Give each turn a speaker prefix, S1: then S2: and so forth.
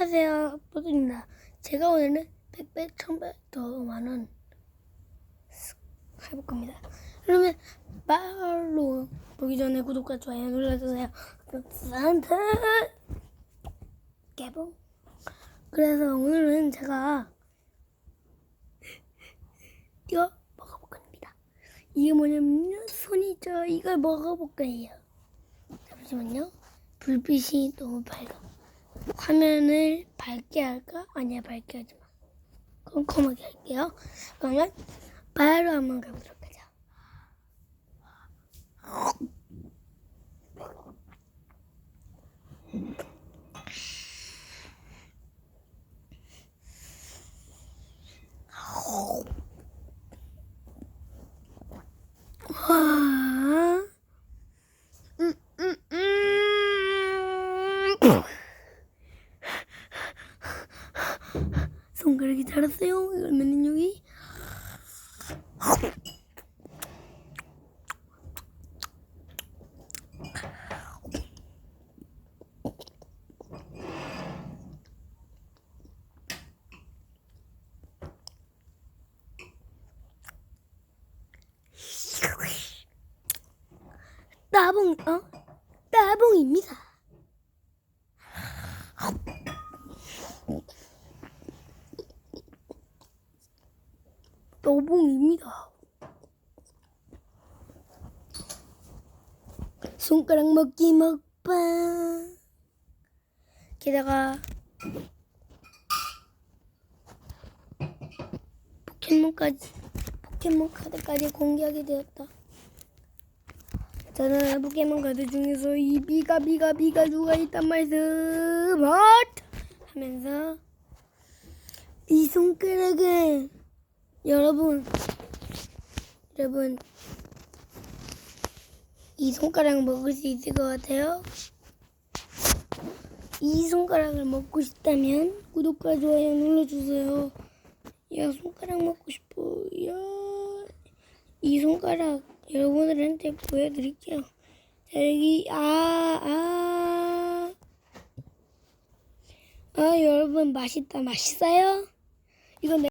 S1: 안녕하세요, 뽀드입니다. 제가 오늘은 100배, 1000배 더 많은 해볼 겁니다. 그러면 바로 보기 전에 구독과 좋아요 눌러주세요. 산타 개봉. 그래서 오늘은 제가 이거 먹어볼 겁니다. 이게 뭐냐면요, 손이죠. 이걸 먹어볼 거예요. 잠시만요. 불빛이 너무 밝아. 화면을 밝게 할까? 아니야, 밝게 하지 마. 컴컴하게 할게요. 그러면 바로 한번 가보도록 하죠. 와. 음, 음, 음. 손가락이 자랐어요. 그러면 여기 따봉 어 따봉입니다. 따봉입니다. 손가락 먹기 먹방. 게다가 포켓몬까지 포켓몬 카드까지 공개하게 되었다. 저는 포켓몬 카드 중에서 이 비가 비가 비가주가 있단 말씀 헛 하면서 이 손가락은 여러분 여러분 이 손가락 먹을 수 있을 것 같아요? 이 손가락을 먹고 싶다면 구독과 좋아요 눌러주세요. 야 손가락 먹고 싶어. 야. 이 손가락 여러분들한테 보여드릴게요. 자 여기 아 아. 아 여러분 맛있다 맛있어요? 이건 내